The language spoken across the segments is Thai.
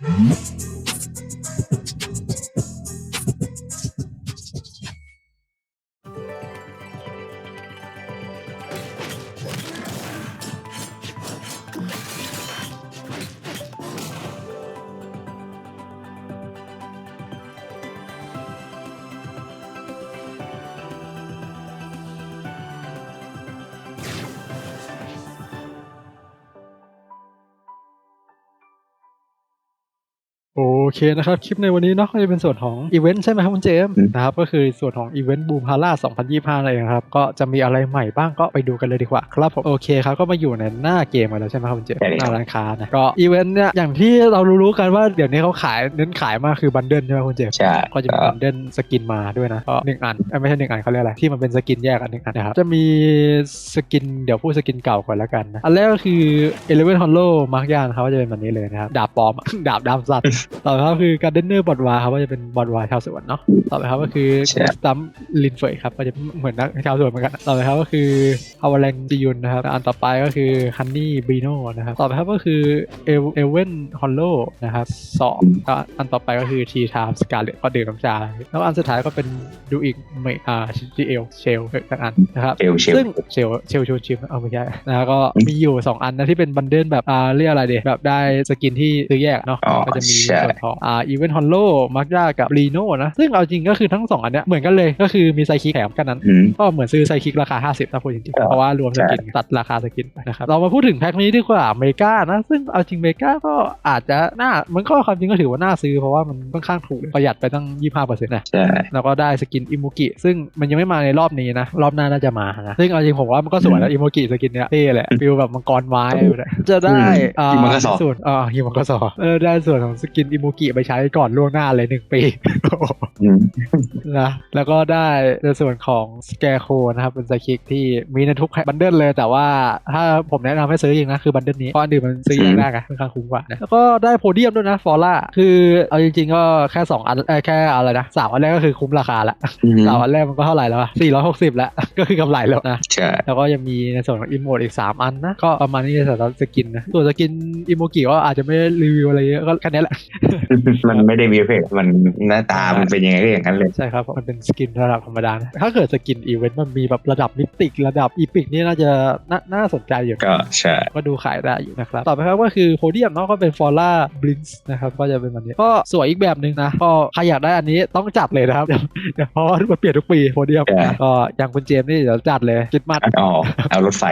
Mm-hmm. โอเคนะครับ คลิปในวันนี้เนาะก็จะเป็นส่วนของอีเวนต์ใช่ไหมครับคุณเจมส์อืมนะครับก็คือส่วนของอีเวนต์บูมฮาร่า2025นั่นเองครับ ก็จะมีอะไรใหม่บ้างก็ไปดูกันเลยดีกว่าครับผมโอเคครับก็มาอยู่ในหน้าเกมกันแล้วใช่ไหมครับคุณเจมส์ใช่ครับหน้าร้านค้านะก็อีเวนต์เนี่ยอย่างที่เรารู้ๆกันว่าเดี๋ยวนี้เขาขายเน้นขายมากคือบันเดิลใช่ไหมคุณเจมส์ใช่ก็จะมีบันเดิลสกินมาด้วยนะก็หนึ่งอันเอ้ยไม่ใช่หนึ่งอันเขาเรียกอะไรที่มันเป็นสกินแยกอันหนึ่งอันนะครับจะมีสกินเดี๋ยวพูดสกินเก่าก่อนแล้วกันนะอันแรกก็คือ Eleven Hollow มาร์กยานเขาก็จะเป็นแบบนี้เลยนะครับดาบปลอมดาบดำสัตว์ต่อไปครับคือการเดนเนอร์บอดวาครับก็จะเป็นบอดวาชาวสวนเนาะต่อไปครับก็คือใช่ตัมลินเฟยครับก็จะเหมือนนักชาวสวนเหมือนกันต่อไปครับก็คือฮาวาแรงจิยุนนะครับอันต่อไปก็คือฮันนี่บีโนนะครับต่อไปครับก็คือเอลเอเวนฮอลโลนะครับสองก็อันต่อไปก็คือทีทามสกาเลตก็ดื่มน้ำชาแล้วอันสุดท้ายก็เป็นดูอีกเมอ่าจีเอลเชลทั้งอันนะครับเชลเชลซึ่งเชลเชลชูชิมเอาไม่ใช่นะก็มีอยู่ 2 อันนะที่เป็นบันเดิลแบบอ่าเรียกอะไรเดีแบบได้สกินที่ซื้อแยกเนาะอ๋อก็จะมีใช่ส่วนของอ่าอีเวนต์ฮอลโลมาร์กยากับรีโนนะ ซึ่งเอาจริงก็คือทั้ง2อันเนี้ยเหมือนกันเลยก็คือมีไซคิกแถมกันนั้นอืมก็เหมือนซื้อไซคิกราคา 50ถ้าพูดจริงครับๆเพราะว่ารวมสกินตัดราคาสกินไปนะครับเรามาพูดถึงแพ็คนี้ดีกว่าเมกานะ ซึ่งเอาจริงเมกาก็อาจจะน่ามันก็ความจริงก็ถือว่าน่าซื้อเพราะว่ามันค่อนข้างถูกประหยัดไปตั้ง 25%นะใช่แล้วก็ได้สกินอิมูกิซึ่งมันยังไม่มาในรอบนี้นะรอบหน้าน่าจะมานะซึ่งเอาจริงผมว่ามันก็สวยแล้วอิมูกิสกินเนี้ยเท่แหละฟิลแบบมังกรไม้เลยจะได้อ่าฮิมังกสอส่วนอ่าฮิมังกสอเออได้ส่วนของสกินอิมูกิไปใช้ก่อนล่วงหน้าเลยหนึ่งปีอืมนะแล้วก็ได้ในส่วนของสแกโคนะครับเป็นไซคิกที่มีในทุกบันเดิลเลยแต่ว่าถ้าผมแนะนำให้ซื้อจริงนะคือบันเดิลนี้เพราะอันอื่นมันซื้อแยกได้ไงค่อนข้างคุ้มกว่านะแล้วก็ได้โพเดียมด้วยนะฟอร่าคือเอาจริง ๆ ก็แค่สองอันเอ้ยแค่อะไรนะสามอันแรกก็คือคุ้มราคาละอืมสามอันแรกมันก็เท่าไหร่แล้วสี่ร้อยหกสิบแล้วก็คือกำไรแล้วนะใช่แล้วก็ยังมีในส่วนของอิโมดอีก3อันนะก็ประมาณนี้ในส่วนของสกินนะส่วนสกินอิโมกิก็อาจจะไม่ได้รีวิวอะไรเยอะก็แค่นี้แหละมันไม่ได้มีเพจมันหน้าตามันเป็นยังไงก็อย่างนั้นเลย ใช่ครับ มันเป็นสกินระดับธรรมดานะ ถ้าเกิดสกินอีเวนต์มันมีแบบระดับมิติกระดับอีพิกนี่น่าจะน่าน่าสนใจอยู่ ก็ใช่ ก็ดูขายได้อยู่นะครับ ต่อไปครับก็คือโพเดียมเนาะก็เป็นฟอร่าบลินส์นะครับ ก็จะเป็นแบบนี้ ก็สวยอีกแบบหนึ่งนะ ก็ใครอยากได้อันนี้ต้องจัดเลยนะครับเดี๋ยวเดี๋ยวเพราะว่ามันเปลี่ยนทุกปีโพเดียมใช่ก็อย่างคุณเจมส์นี่เดี๋ยวจัดเลยคิดมัดอ๋อเอารถไฟ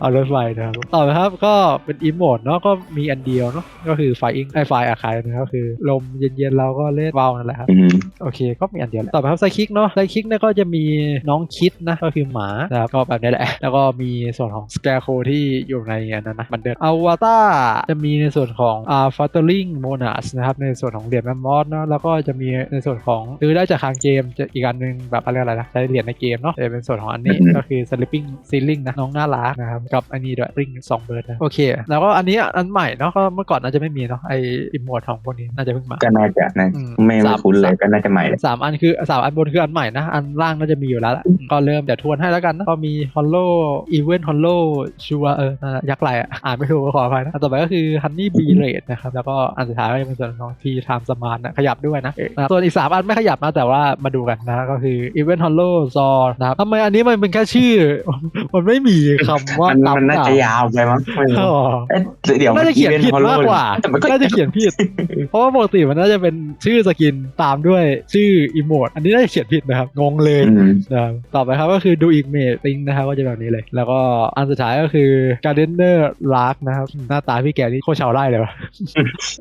เอารถไฟนะครับ ต่อไปครับก็เป็นอีโมดเนาะก็มีอันเดียวเนาะก็คือไฟอิงไอไฟอาคายนะครับคือลมเย็นๆเราก็เล่นวาล์วนั่นแหละครับอืมโอเคก็มีอันเดียวแหละต่อไปครับไซคิกเนาะไซคิกเนี่ยก็จะมีน้องคิดนะก็คือหมานะครับก็แบบนี้แหละ แล้วก็มีส่วนของสแกโคที่อยู่ในอันนั้นนะมันเดินอวตารจะมีในส่วนของอ่าฟัตเตอร์ลิงโมนาสนะครับในส่วนของเหรียญแมมมอสเนาะแล้วก็จะมีในส่วนของซื้อได้จากทางเกมจะอีกอันหนึงแบบอะไรอะไรนะใช้เหรียญในเกมเนาะจะเป็นส่วนของอันนี้อืมก็คือ sleeping ceiling นะน้องน่ารักนะครับกับอันนี้ด้วย ring สองเบิร์ดนะโอเค แล้วก็อันนี้อันใหม่เนาะก็เมื่อก่อนน่าจะไม่มีเนาะไออิมมอร์ของพวกนี้น่าจะเพิ่งมาก็น่าจะนะอืมไม่สาไม่มคุ้นเลยสามก็น่าจะใหม่เลยสามอันคือสามอันบนคืออันใหม่นะอันล่างน่าจะมีอยู่แล้วละ ก็เริ่มเดี๋ยวทวนให้แล้วกันนะก็มี Hollow Event Hollow ชัวเออนั่นแหละยักษ์ไหลอะอ่านไม่ถูกก็ขออภัยนะอันต่อไปก็คือ Honey Bee Rate นะครับแล้วก็อันสุดท้ายก็จะเป็นส่วนของ T Time Smart นะขยับด้วยนะเอ๊ะนะส่วนอีก 3 อันไม่ขยับนะแต่ว่ามาดูกันนะก็คือ Event Hollow Zor นะครับทำไมอันนี้มันเป็นแค่ชื่อ มันไม่มีคำว่ามันตับมันน่าจะยาวไปมั้งไม่รู้อ๋อเอ๊ะเดี๋ยวน่าจะเขียนผิด Event มาก Hollow กว่าแต่มันก็น่าจะเขียนผิด เพราะว่าปกติมันน่าจะเป็นชื่อสกินตามด้วยชื่ออีโมดอันนี้น่าจะเขียนผิดนะครับงงเลยอืมนะครับต่อไปครับก็คือดูอีกเมทติงนะครับก็จะแบบนี้เลย แล้วก็อันสุดท้ายก็คือการ์เดนเนอร์ลาร์กนะครับ หน้าตาพี่แกนี่โคตรชาวไร่เลยวะ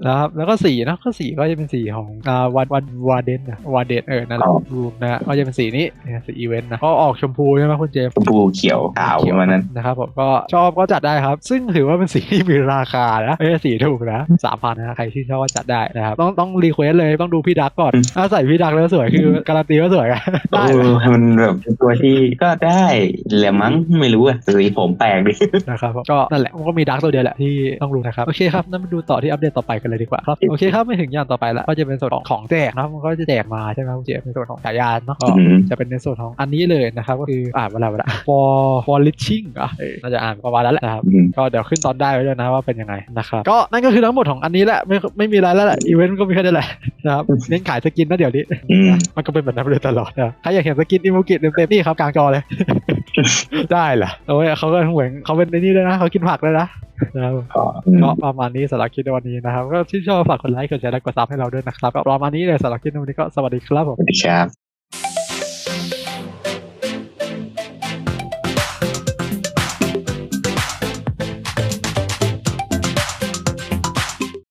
นะครับแล้วก็สีนะก็สีก็จะเป็นสีของอ่าวันวันวาเดนนะวาเดนเออนั่นแหละอ๋อรูมนะฮะก็จะเป็นสีนี้เนี่ยสีอีเวนต์นะก็ออกชมพูใช่ไหมคุณเจมส์ชมพูเขียวขาวประมาณนั้นนะครับผมก็ชอบก็จัดได้ครับ ซึ่งถือว่าเป็นสีที่มีราคานะไม่ใช่สีถูกนะสามพันนะใครที่ชอบก็จัดได้นะครับต้องต้องรีเควสเลยต้องดูพี่ดักก่อนอืมถ้าใส่พี่ดักแล้วสวยคือการันตีว่าสวยอะโอ้ได้นะมันแบบเป็นตัวที่ก็ได้แหละมั้งไม่รู้อะสีผมแปลกดินะครับผมก็นั่นแหละมันก็มีดักตัวเดียวแหละที่ต้องรู้นะครับโอเคครับนั่นมาดูต่อที่อัปเดตต่อไปกันเลยดีกว่าครับโอเคครับไม่ถึงอย่างต่อไปละก็จะเป็นส่วนของของแจกนะมันก็จะแจกมาใช่ไหมคุณเจมส์ในส่วนของฉายานเนาะก็อืมจะเป็นในส่วนของอันนี้เลยนะครับก็คืออ่านว่าอะไรวะละ for for liching อะเออน่าจะอ่านประมาณนั้นแหละนะครับอืมก็เดี๋ยวขึ้นตอนได้ไว้ด้วยนะว่าเป็นยังไงนะครับก็นั่นก็คือทั้งหมดของอันนี้แหละไม่ไม่มีอะไรแล้วแหละอีเวนต์ก็มีแค่นั้นแหละนะครับเน้นขายสกินนะเดี๋ยวนี้อืมมันก็เป็นแบบนั้นมาโดยตลอดนะใครอยากเห็นสกินอิมูกิเต็มๆนี่ครับกลางจอเลย ได้เหรอโอ้ยเขาก็เหมือนเขาเป็นในนี่ด้วยนะเขากินผักด้วยนะนะครับก็อืมก็ประมาณนี้สำหรับคลิปในวันนี้นะครับ ก็ที่นชอบฝากกดไลค์กดแชร์และกดซับให้เราด้วยนะครับก็ประมาณนี้เลยสำหรับคลิปในวันนี้ก็สวัสดีครับผมสวัสดีครับ